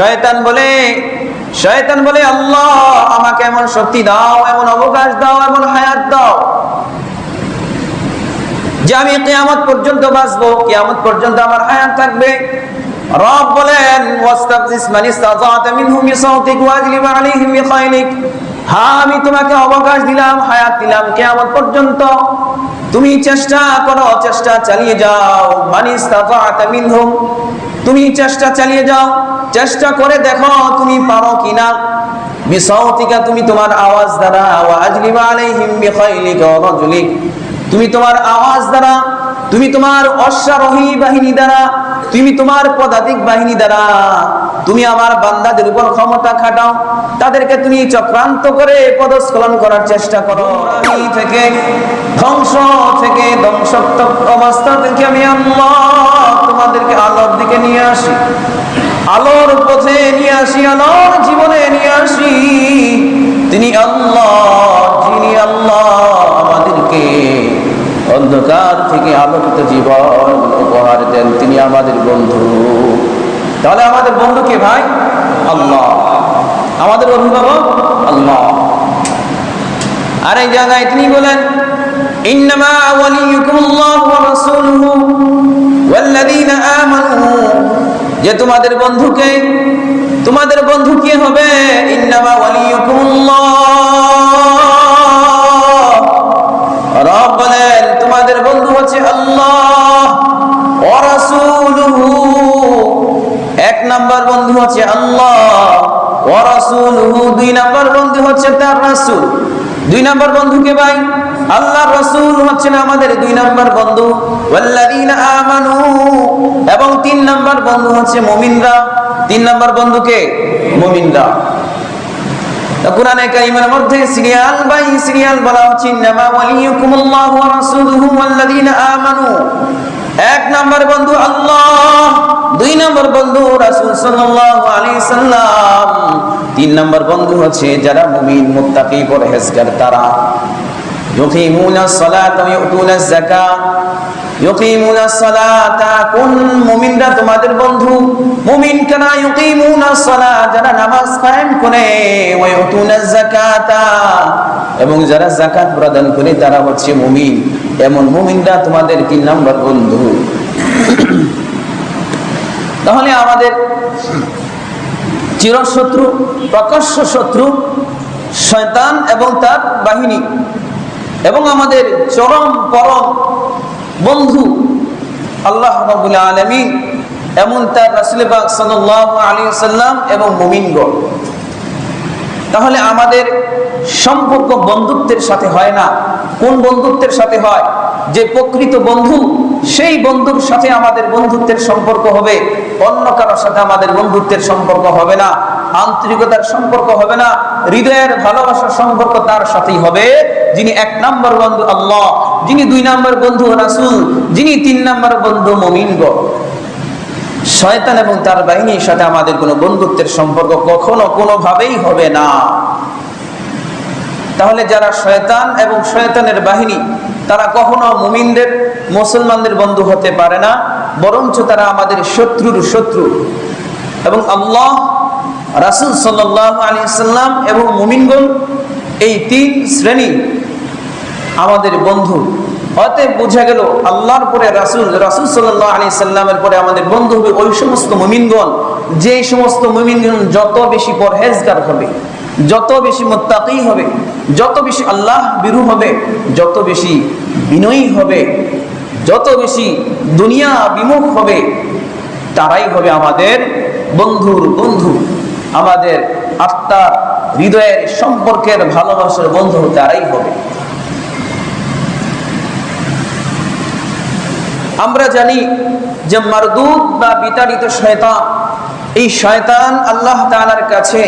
শয়তান বলে শয়তান বলে, আল্লাহ, আমাকে এমন শক্তি দাও, এমন অবকাশ দাও, এমন হায়াত দাও যে আমি কেয়ামত পর্যন্ত বাঁচবো। কেয়ামত পর্যন্ত আমার হায়াত থাকবে। রব বলেন হ্যাঁ আমি তোমাকে অবকাশ দিলাম, হায়াত দিলাম কেয়ামত পর্যন্ত। তুমি চেষ্টা করো, চেষ্টা চালিয়ে যাও। মানি মিনহুম। তুমি চেষ্টা চালিয়ে যাও, চেষ্টা করে দেখো তুমি পারো কিনা। বিসাউতিকা, তুমি তোমার আওয়াজ দ্বারা ওয়াজলিব আলাইহিম বিখাইলিকা ওয়া রাজুলিক। তুমি তোমার আওয়াজ দ্বারা, তুমি তোমার অশ্বারোহী বাহিনী দ্বারা তুমি তোমার পদাতিক বাহিনী দ্বারা তুমি আমার বান্দাদের উপর ক্ষমতা খাটাও। তাদেরকে তুমি চক্রান্ত করে পদস্খলন করার চেষ্টা করো। থেকে ধ্বংস থেকে ধ্বংসাত্মক অবস্থা থেকে আমি তোমাদেরকে আলোর দিকে নিয়ে আসি। আলোর পথে নিয়ে আসি, আলোর জীবনে নিয়ে আসি। তিনি আল্লাহ, যিনি আল্লাহ আমাদেরকে অন্ধকার থেকে আলোকিত জীবন উপহার দেন তিনি আমাদের বন্ধু। তাহলে আমাদের বন্ধু কে ভাই? আল্লাহ। আমাদের অভিভাবক আল্লাহ। আর এই জায়গায় তিনি বলেন যে তোমাদের বন্ধুকে, তোমাদের বন্ধু কে হবে? রব বলেন, তোমাদের বন্ধু হচ্ছে আল্লাহ। হচ্ছে আল্লাহ ওয়া রাসূলুহু। দুই নাম্বার বন্ধু হচ্ছে তার রাসূল। দুই নাম্বার ভাই? আল্লাহ রাসূল হচ্ছেন আমাদের দুই নাম্বার বন্ধু। ওয়াল্লাযীনা আমানু। এবং তিন নাম্বার বন্ধু হচ্ছে মুমিনরা। তিন নাম্বার বন্ধুকে মুমিনরা। কোরআনে কারিমের মধ্যে সিরিয়াল বাই সিরিয়াল বলা হচ্ছে, ইন্নামা ওয়ালিয়ুকুমুল্লাহু ওয়া রাসূলুহু ওয়াল্লাযীনা আমানু। নাম্বার বন্ধু আল্লাহ, দুই নাম্বার বন্ধু রাসুল সাল্লাল্লাহু আলাইহি সাল্লাম, তিন নাম্বার বন্ধু হচ্ছে যারা মুমিন, মুত্তাকি, পরহেজগার, তারা। ইউকিমুনা সালাত ওয়া ইউতুনা ইউকিমুনা সালাতা, কোন তোমাদের বন্ধু? যারা নামাজ এবং যারা প্রদান করে, তারা হচ্ছে তোমাদের বন্ধু? তাহলে আমাদের চিরশত্রু, প্রকাশ্য শত্রু শয়তান এবং তার বাহিনী। এবং আমাদের চরম পরম বন্ধু, আল্লাহ রাব্বুল আলামিন এমন তার রাসূল পাক সাল্লাল্লাহু আলাইহি সাল্লাম এবং মুমিনগণ। তাহলে আমাদের সম্পর্ক বন্ধুত্বের সাথে হয় না। কোন বন্ধুত্বের সাথে হয়? যে প্রকৃত বন্ধু, সেই বন্ধুর সাথে আমাদের বন্ধুত্বের সম্পর্ক হবে। অন্য কারোর সাথে আমাদের বন্ধুত্বের সম্পর্ক হবে না। আন্তরিকতার সম্পর্ক হবে না, হৃদয়ের ভালোবাসার সম্পর্ক তার সাথেই হবে। যিনি এক নম্বর বন্ধু আল্লাহ, যিনি দুই নম্বর বন্ধু রাসূল, যিনি তিন নম্বর বন্ধু মুমিনগণ শয়তান এবং তার বাহিনীর সাথে আমাদের কোনো বন্ধুত্বের সম্পর্ক কখনো কোনোভাবেই হবে না। তাহলে যারা শয়তান এবং শয়তানের বাহিনী, তারা কখনো মুমিনদের, মুসলমানদের বন্ধু হতে পারে না, বরঞ্চ তারা আমাদের শত্রুর শত্রু। এবং আল্লাহ রাসুল সাল্লাহ আলী সাল্লাম এবং মুমিনগণ এই তিন শ্রেণি আমাদের বন্ধু। অতএব বোঝা গেল, আল্লাহর পরে রাসুল রাসুল সাল্লাহ আলী সাল্লামের পরে আমাদের বন্ধু হবে ওই সমস্ত মুমিনগণ। যে সমস্ত মুমিনগণ যত বেশি পরহেজগার হবে, যত বেশি মোত্তাকি হবে, যত বেশি আল্লাহ বিরু হবে, যত বেশি বিনয়ী হবে, যত বেশি দুনিয়া বিমুখ হবে, তারাই হবে আমাদের বন্ধুর বন্ধু। আমাদের আত্মার হৃদয়ের সম্পর্কের ভালোবাসার বন্ধু তারাই হবে। আমরা জানি যে মারদুদ বা বিতাড়িত শয়তান, এই শয়তান আল্লাহ তালার কাছে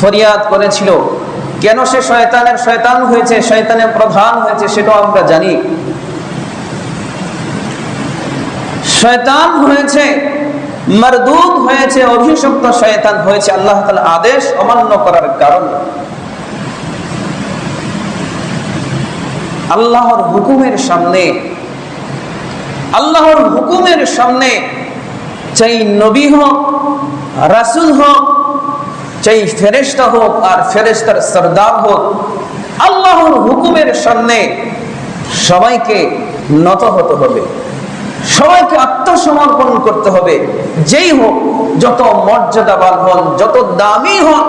ফরিয়াদ করেছিল। কেন সে শয়তানের শয়তান হয়েছে, শয়তানের প্রধান হয়েছে সেটাও আমরা জানি। শয়তান হয়েছে মারদুদ হয়েছে, অভিশপ্ত শয়তান হয়েছে, আল্লাহ তাআলা আদেশ অমান্য করার কারণে। আল্লাহর হুকুমের সামনে, আল্লাহর হুকুমের সামনে চাই নবী হোক, রাসুল হোক চাই ফেরেস্তা হোক আর ফেরেস্তার সর্দার হোক, আল্লাহর হুকুমের সামনে সবাইকে নত হতে হবে। সবাইকে আত্মসমর্পণ করতে হবে। যেই হোক, যত মর্যাদাবান হন, যত দামি হন,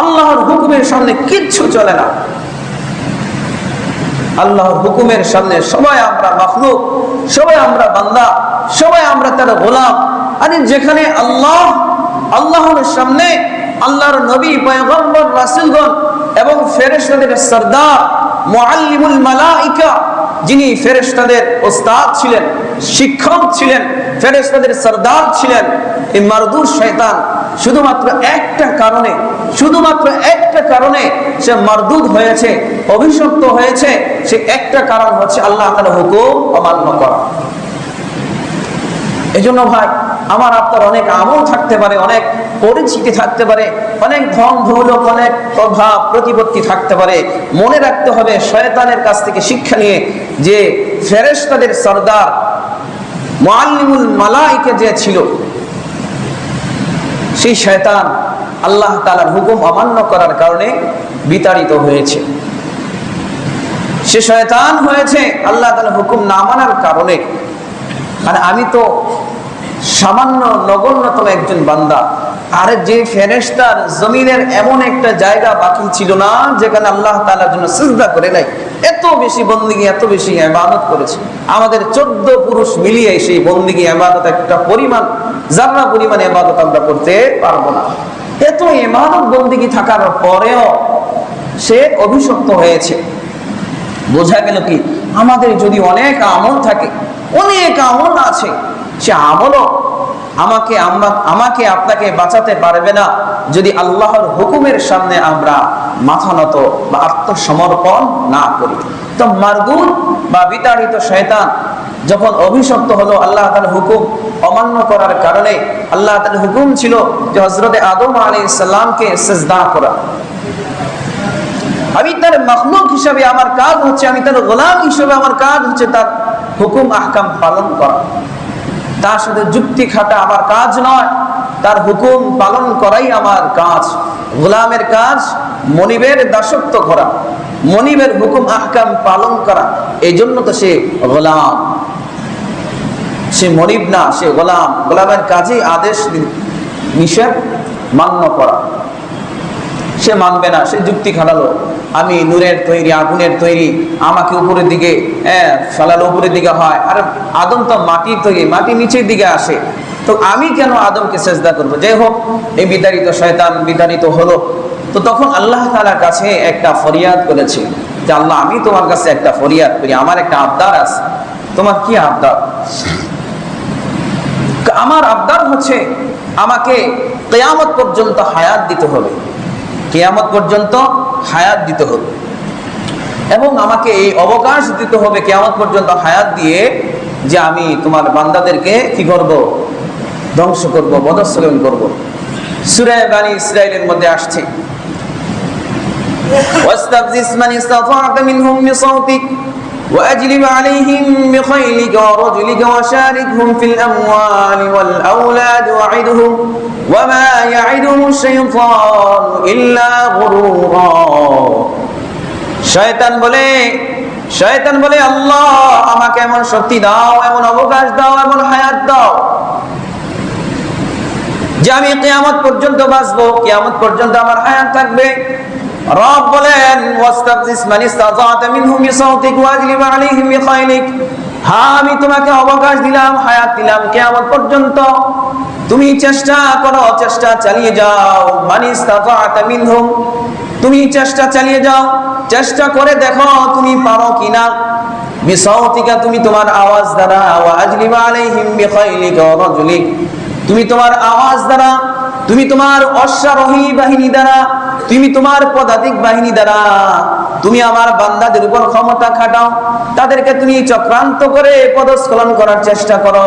আল্লাহর হুকুমের সামনে কিচ্ছু চলে না। আল্লাহর হুকুমের সামনে সবাই আমরা মখলুক, সবাই আমরা বান্দা, সবাই আমরা তার গোলাম। আরে যেখানে আল্লাহ, আল্লাহর সামনে আল্লাহর নবী, পয়গম্বর, রাসূলগণ এবং ফেরেশতাদের সর্দার, মুআল্লিমুল মালাইকা, যিনি ফেরেশতাদের ওস্তাদ ছিলেন শিক্ষক ছিলেন, ফেরেশতাদের সর্দার ছিলেন, এই মারদুর শয়তান শুধুমাত্র একটা কারণে, শুধুমাত্র একটা কারণে সে মারদুদ হয়েছে, অভিশপ্ত হয়েছে, সে একটা কারণ হচ্ছে আল্লাহ তাআলা হুকুম অমান্য করা। এজন্য ভাই, আমার আপনার অনেক আমল থাকতে পারে, অনেক পরিচিতি থাকতে পারে, অনেক ধন দৌলত অনেক প্রভাব প্রতিপত্তি থাকতে পারে। মনে রাখতে হবে, শয়তানের কাছ থেকে শিক্ষা নিয়ে যে ফেরেশতাদের সর্দার মুআল্লিমুল মালাইকে যে ছিল, সেই শয়তান আল্লাহ তাআলার হুকুম অমান্য করার কারণে বিতাড়িত হয়েছে। সে শয়তান হয়েছে আল্লাহ তাআলার হুকুম না মানার কারণে। আর আমি তো সামান্য নগণ্যতম একজন বান্দা। আর যে ফেরেশতার জমিনের এমন একটা জায়গা বাকি ছিল না, যেখানে আল্লাহ তাআলার জন্য সিজদা করে নাই। এত বেশি বন্দিগি, এত বেশি আবাদত করেছে। আমাদের চোদ্দ পুরুষ মিলিয়ে সেই বন্দিগি আবাদত একটা পরিমাণ জাররা পরিমাণ আবাদত আমরা করতে পারব না। এত এমানত বন্দিগি থাকার পরেও সে অভিশপ্ত হয়েছে। বোঝা গেল কি? আমাদের যদি অনেক আমল থাকে, অনেক আমল আছে, সে আমলও আমাকে আমাকে আপনাকে বাঁচাতে পারবে না যদি আল্লাহর হুকুমের সামনে আমরা মাথা নত বা আত্মসমর্পণ না করি। তো মারদুর বা বিতাড়িত শয়তান যখন অভিশপ্ত হলো আল্লাহ তার হুকুম অমান্য করার কারণে, আল্লাহ তার হুকুম ছিল যে হজরতে আদম আলী ইসলামকে সেজদা করা। আমি তার মখলুক হিসাবে আমার কাজ হচ্ছে, আমি তার গোলাম হিসাবে আমার কাজ হচ্ছে তার হুকুম, আহকাম পালন করা। তার সাথে যুক্তি খাটা আমার কাজ নয়, তার হুকুম পালন করাই আমার কাজ। গোলামের কাজ মনিবের দাসত্ব করা, মনিবের হুকুম, আহকাম পালন করা, এই জন্য তো সে গোলাম। সে মনিব না, সে গোলাম। গোলামের কাজে আদেশ নিষেধ, মান্য করা। সে মানবে না, সে যুক্তি খাটালো। আমি নূরের তৈরি, আগুনের তৈরি, আমাকে উপরের দিকে হ্যাঁ ফেলালো উপরের দিকে হয়। আর, আদম তো মাটির তৈরি, মাটি নিচের দিকে আসে। তো আমি কেন আদমকে চেষ্টা করব? যাই হোক, এই বিতাড়িত শয়তান বিতাড়িত হলো। তো তখন আল্লাহ তালার কাছে একটা ফরিয়াদ করেছে যে, আল্লাহ, আমি তোমার কাছে একটা ফরিয়াদ করি, আমার একটা আবদার আছে। তোমার কি আবদার? আমার আবদার হচ্ছে আমাকে কেয়ামত পর্যন্ত হায়াত দিতে হবে। কেয়ামত পর্যন্ত হায়াত দিতে হবে এবং আমাকে এই অবকাশ দিতে হবে কেয়ামত পর্যন্ত হায়াত দিয়ে যে আমি তোমার বান্দাদেরকে কি করব ধ্বংস করব বদস্খলন করব সুরায় বাণী ইসরায়েলের মধ্যে আসছে واستفزز من استطعت منهم بصوتك وأجلب عليهم بخيلك ورجلك وشاركهم في الأموال والأولاد وعدهم وما يعدهم الشيطان إلا غرورا শয়তান বলে শয়তান বলে আল্লাহ আমাকে এমন শক্তি দাও এমন অবকাশ দাও এমন হায়াত দাও যে আমি কিয়ামত পর্যন্ত বাঁচবো কিয়ামত পর্যন্ত আমার হায়াত থাকবে রব বলেন ওয়াস্তাফজিস মান ইসতাতা'তা মিনহুম বিসাউতিক ওয়াজলিব আলাইহিম বিখাইলিক। হ্যাঁ আমি তোমাকে অবকাশ দিলাম, হায়াত দিলাম, কিয়ামত পর্যন্ত। তুমি চেষ্টা করো, চেষ্টা চালিয়ে যাও। মান ইসতাতা'তা মিনহুম, তুমি চেষ্টা চালিয়ে যাও। চেষ্টা করে দেখো তুমি পারো কিনা। বিসাউতিকা, তুমি তোমার আওয়াজ দ্বারা ওয়াজলিব আলাইহিম বিখাইলিকা ওয়া রাজুলিক। তুমি তোমার আওয়াজ দ্বারা তুমি তোমার অশ্বারোহী বাহিনী দ্বারা, তুমি তোমার পদাতিক বাহিনী দ্বারা, তুমি আমার বান্দাদের উপর ক্ষমতা খাটাও। তাদেরকে তুমি চক্রান্ত করে পদস্খলন করার চেষ্টা করো।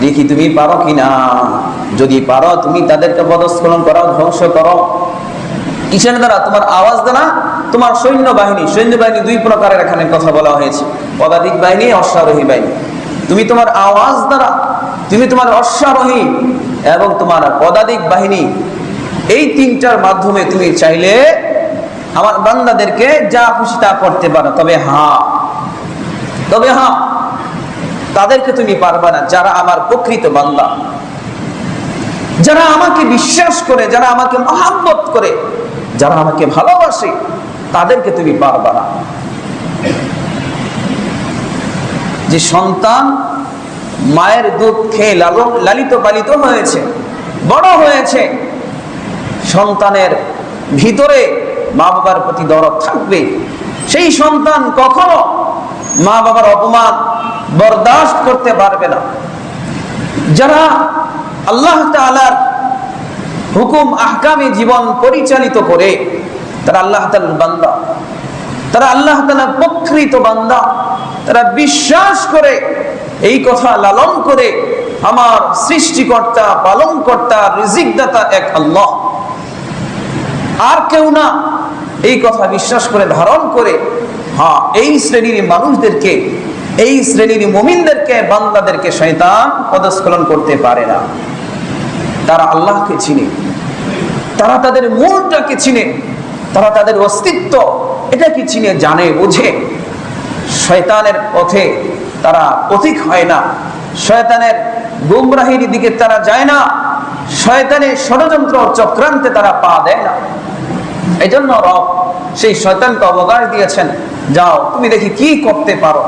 দেখি তুমি পারো কিনা? যদি পারো, তুমি তাদেরকে পদস্খলন করো, ধ্বংস করো। কিসের দ্বারা? তোমার আওয়াজ দ্বারা? তোমার সৈন্য বাহিনী সৈন্য বাহিনী দুই প্রকারের এখানে কথা বলা হয়েছে। পদাতিক বাহিনী, অশ্বারোহী বাহিনী। তুমি তোমার আওয়াজ দ্বারা তুমি তোমার অশ্বারোহী এবং তোমার পদাতিক বাহিনী, এই তিনটার মাধ্যমে তুমি চাইলে আমার বান্দাদেরকে যা খুশি তা করতে পারো। তবে হ্যাঁ তবে হ্যাঁ তাদেরকে তুমি পারবা না। যারা আমার প্রকৃত বান্দা, যারা আমাকে বিশ্বাস করে, যারা আমাকে মহাব্বত করে, যারা আমাকে ভালোবাসে, তাদেরকে তুমি পারবা না। যে সন্তান মায়ের দুধ খেয়ে লালন লালিত পালিত হয়েছে, বড় হয়েছে। সন্তানের ভিতরে মা বাবার প্রতি দরদ থাকবে। সেই সন্তান কখনো মা বাবার অপমান বরদাস্ত করতে পারবে না। যারা আল্লাহ তাআলার হুকুম, আহকামে জীবন পরিচালিত করে, তারা আল্লাহ তাআলার বান্দা। তারা আল্লাহ তাআলার প্রকৃত বান্দা। তারা বিশ্বাস করে এই কথা লালন করে আমার সৃষ্টিকর্তা, পালনকর্তা, রিজিকদাতা এক আল্লাহ। আর কেউ না এই কথা বিশ্বাস করে, ধারণ করে হ্যাঁ এই শ্রেণির মানুষদেরকে, এই শ্রেণির মুমিনদেরকে, বান্দাদেরকে শয়তান পদস্খলন করতে পারে না। তারা আল্লাহকে চিনে, তারা তাদের মূলটাকে চিনে, তারা তাদের অস্তিত্ব এটাকে চিনে, জানে, বোঝে। শয়তানের পথে তারা পথিক হয় না। শয়তানের গুমরাহির দিকে তারা যায় না। শয়তানের ষড়যন্ত্র চক্রান্তে তারা পা দেয় না। এই জন্য রব সেই শয়তানকে অবকাশ দিয়েছেন, যাও, তুমি দেখি কি করতে পারো?